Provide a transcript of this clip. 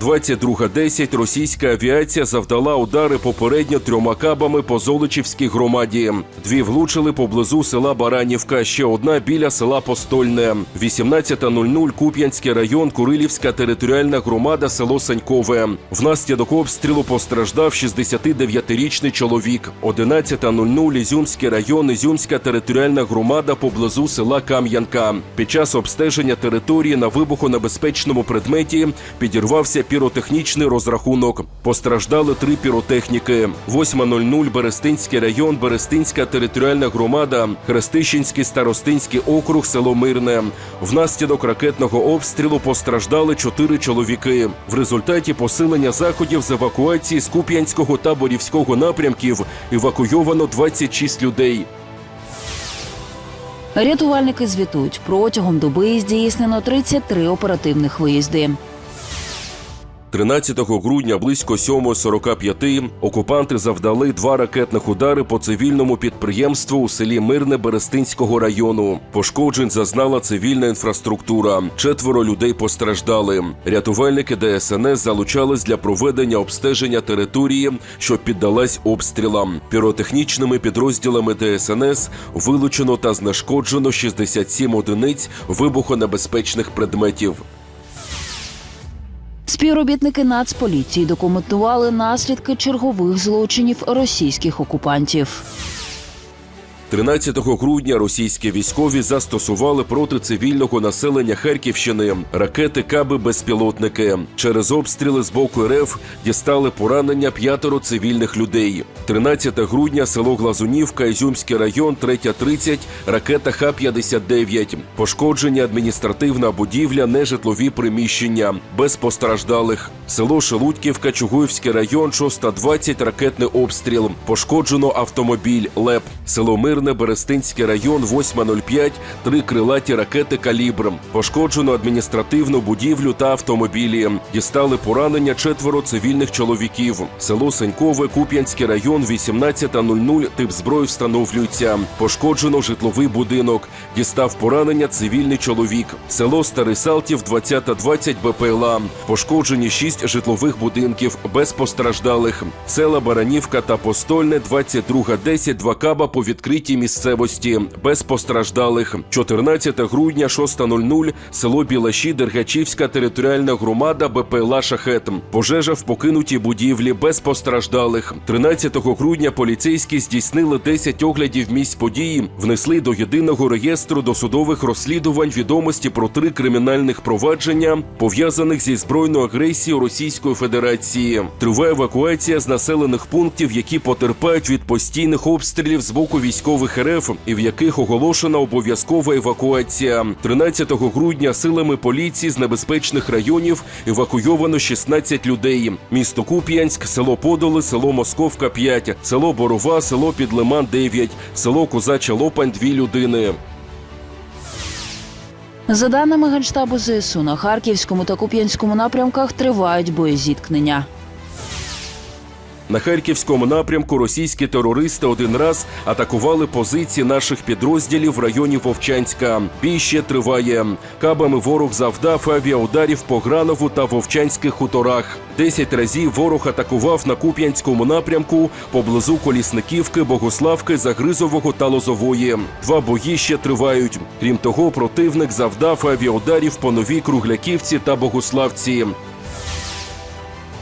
22.10 російська авіація завдала удари попередньо трьома кабами по Золочівській громаді. Дві влучили поблизу села Баранівка, ще одна біля села Постольне. 18.00 Куп'янський район, Курилівська територіальна громада, село Санькове. Внаслідок обстрілу постраждав 69-річний чоловік. 11.00 Ізюмський район, Ізюмська територіальна громада поблизу села Кам'янка. Під час обстеження території на вибухонебезпечному предметі підірвався піротехнічний розрахунок. Постраждали три піротехніки. 8.00 Берестинський район, Берестинська територіальна громада, Хрестищенський старостинський округ, село Мирне. Внаслідок ракетного обстрілу постраждали чотири чоловіки. В результаті посилення заходів з евакуації з Куп'янського та Борівського напрямків евакуйовано 26 людей. Рятувальники звітують протягом доби здійснено 33 оперативних виїзди. 13 грудня близько 7.45 окупанти завдали два ракетних удари по цивільному підприємству у селі Мирне Берестинського району. Пошкоджень зазнала цивільна інфраструктура. Четверо людей постраждали. Рятувальники ДСНС залучались для проведення обстеження території, що піддалась обстрілам. Піротехнічними підрозділами ДСНС вилучено та знешкоджено 67 одиниць вибухонебезпечних предметів. Співробітники Нацполіції документували наслідки чергових злочинів російських окупантів. 13 грудня російські військові застосували проти цивільного населення Харківщини ракети каби безпілотники. Через обстріли з боку РФ дістали поранення п'ятеро цивільних людей. 13 грудня село Глазунівка, Ізюмський район, 3.30, ракета Х-59. Пошкодження адміністративна будівля, нежитлові приміщення, без постраждалих. Село Шелудьківка, Чугуївський район, 6.20, ракетний обстріл. Пошкоджено автомобіль ЛЕП. Село Мирне, Берестинський район, 8.05, три крилаті ракети «Калібр». Пошкоджено адміністративну будівлю та автомобілі. Дістали поранення четверо цивільних чоловіків. Село Сенькове, Куп'янський район, 18.00, тип зброї встановлюється. Пошкоджено житловий будинок. Дістав поранення цивільний чоловік. Село Старий Салтів, 20.20 БПЛА. Пошкоджені шість житлових будинків без постраждалих. Села Баранівка та Постольне, 22.10, два каба по відкритій місцевості, без постраждалих. 14 грудня, 6.00, село Білаші, Дергачівська територіальна громада БПЛА «Шахет». Пожежа в покинутій будівлі, без постраждалих. 13 грудня поліцейські здійснили 10 оглядів місць події, внесли до єдиного реєстру досудових розслідувань відомості про три кримінальних провадження, пов'язаних зі збройною агресією Російської Федерації. Триває евакуація з населених пунктів, які потерпають від постійних обстрілів з боку військових РФ і в яких оголошена обов'язкова евакуація. 13 грудня силами поліції з небезпечних районів евакуйовано 16 людей. Місто Куп'янськ, село Подоли, село Московка 5, село Борова, село Підлиман 9, село Козача Лопань 2 людини. За даними Генштабу ЗСУ, на Харківському та Куп'янському напрямках тривають боєзіткнення. На харківському напрямку російські терористи один раз атакували позиції наших підрозділів в районі Вовчанська. Бій ще триває. Кабами ворог завдав авіаударів по Гранову та Вовчанських хуторах. Десять разів ворог атакував на Куп'янському напрямку поблизу Колісниківки, Богославки, Загризового та Лозової. Два бої ще тривають. Крім того, противник завдав авіаударів по новій Кругляківці та Богославці.